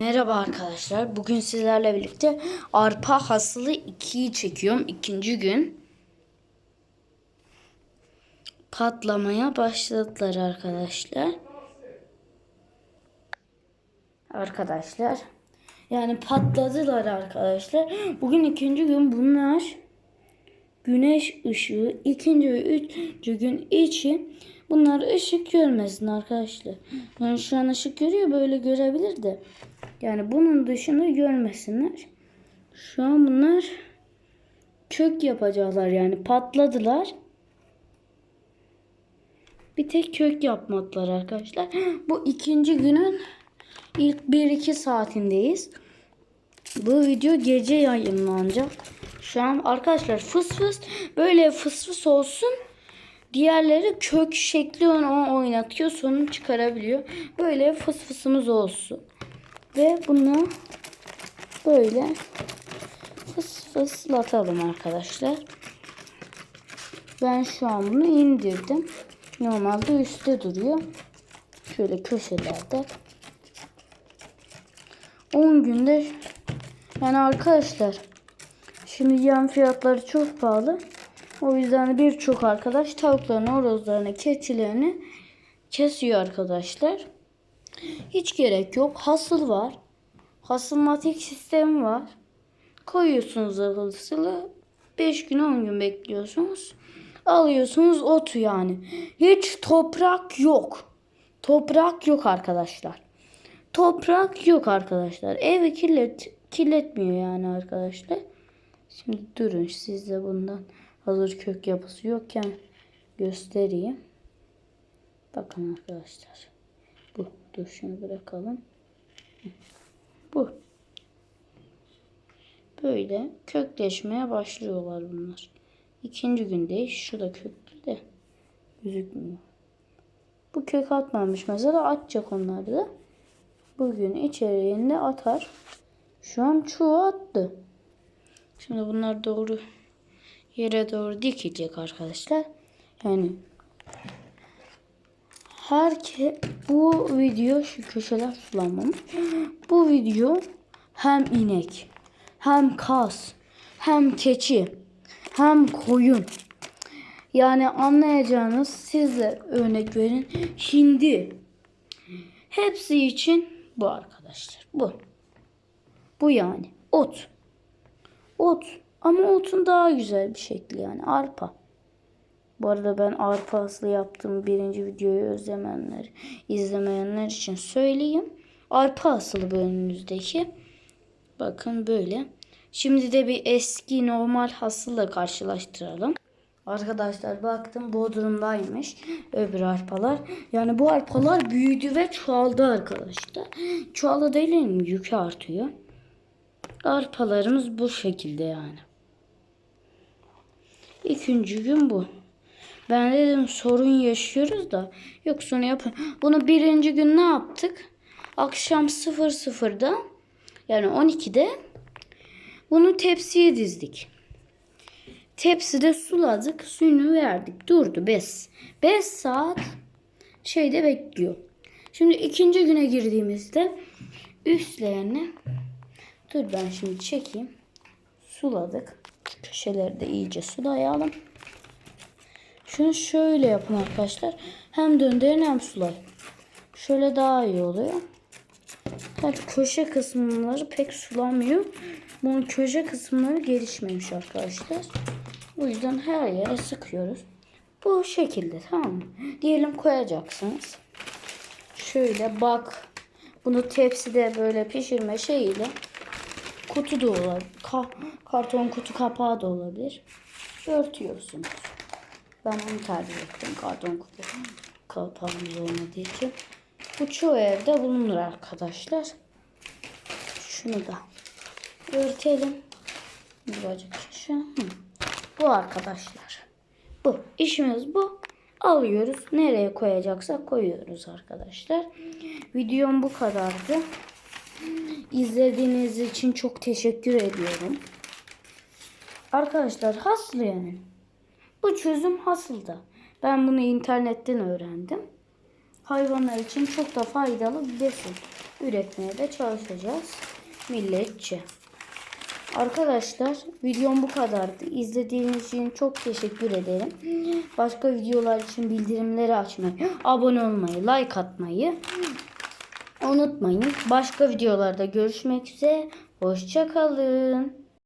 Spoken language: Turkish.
Merhaba arkadaşlar. Bugün sizlerle birlikte arpa hasılı 2'yi çekiyorum. ikinci gün. Patlamaya başladılar arkadaşlar. Arkadaşlar. Yani patladılar arkadaşlar. Bugün ikinci gün bunlar güneş ışığı ikinci ve üçüncü gün için bunlar ışık görmesin arkadaşlar. Yani şu an ışık görüyor böyle görebilir de. Yani bunun dışında görmesinler. Şu an bunlar kök yapacaklar yani patladılar. Bir tek kök yapmadılar arkadaşlar. Bu ikinci günün ilk 1-2 saatindeyiz. Bu video gece yayınlanacak. Şu an arkadaşlar fıs fıs böyle fıs fıs olsun. Diğerleri kök şekli onu oynatıyor. Sonunu çıkarabiliyor. Böyle fıs fısımız olsun. Ve bunu böyle fıs fıslatalım arkadaşlar. Ben şu an bunu indirdim. Normalde üstte duruyor. Şöyle köşelerde. 10 günde yani arkadaşlar şimdi yem fiyatları çok pahalı. O yüzden birçok arkadaş tavuklarını, horozlarını, keçilerini kesiyor arkadaşlar. Hiç gerek yok. Hasıl var. Hasılmatik sistemi var. Koyuyorsunuz hasılı. 5 gün 10 gün bekliyorsunuz. Alıyorsunuz otu yani. Hiç toprak yok. Toprak yok arkadaşlar. Toprak yok arkadaşlar. Evi kirlet kirletmiyor yani arkadaşlar. Şimdi durun size bundan hazır kök yapısı yokken göstereyim. Bakın arkadaşlar. Dur şunu bırakalım. Bu. Böyle kökleşmeye başlıyorlar bunlar. İkinci gündeyiz. Şu da köklü de gözükmüyor. Bu kök atmamış mesela atacak onları da. Bugün içeriğinde atar. Şu an çoğu attı. Şimdi bunlar doğru yere doğru dikilecek arkadaşlar. Yani herke bu video şu köşeler sulanmamış. Bu video hem inek, hem kas, hem keçi, hem koyun. Yani anlayacağınız sizle örnek verin. Hindi. Hepsi için bu arkadaşlar. Bu. Bu yani. Ot. Ot. Ama otun daha güzel bir şekli yani. Arpa. Bu arada ben arpa aslı yaptığım birinci videoyu özlemeyenler, izlemeyenler için söyleyeyim. Arpa asılı bu önünüzdeki. Bakın böyle. Şimdi de bir eski normal hasılla karşılaştıralım. Arkadaşlar baktım Bodrum'daymış öbür arpalar. Yani bu arpalar büyüdü ve çoğaldı arkadaşlar. Çoğaldı değil mi? Yükü artıyor. Arpalarımız bu şekilde yani. İkinci gün bu. Ben dedim sorun yaşıyoruz da. Yok sonra yapın. Bunu birinci gün ne yaptık? Akşam 00'da yani 12'de bunu tepsiye dizdik. Tepside suladık. Suyunu verdik. Durdu 5. 5 saat şeyde bekliyor. Şimdi ikinci güne girdiğimizde üstlerini dur ben şimdi çekeyim. Suladık. Köşeleri de iyice sulayalım. Şunu şöyle yapın arkadaşlar. Hem döndürün hem sulayın. Şöyle daha iyi oluyor. Tabii köşe kısımları pek sulamıyor. Bunun köşe kısımları gelişmemiş arkadaşlar. O yüzden her yere sıkıyoruz. Bu şekilde tamam mı? Diyelim koyacaksınız. Şöyle bak. Bunu tepside böyle pişirme şeyiyle kutu da olabilir. Ka- karton kutu kapağı da olabilir. Örtüyorsunuz. Ben onu tercih ettim. Karton kutu kapağımız olmadığı için. Bu çoğu evde bulunur arkadaşlar. Şunu da örtelim. Birazcık şu. Bu arkadaşlar. Bu. işimiz bu. Alıyoruz. Nereye koyacaksak koyuyoruz arkadaşlar. Videom bu kadardı. İzlediğiniz için çok teşekkür ediyorum. Arkadaşlar hasıl yani. Bu çözüm hasılda. Ben bunu internetten öğrendim. hayvanlar için çok da faydalı bir besin üretmeye de çalışacağız milletçe. Arkadaşlar videom bu kadardı. İzlediğiniz için çok teşekkür ederim. Başka videolar için bildirimleri açmayı, abone olmayı, like atmayı unutmayın. Başka videolarda görüşmek üzere. Hoşçakalın.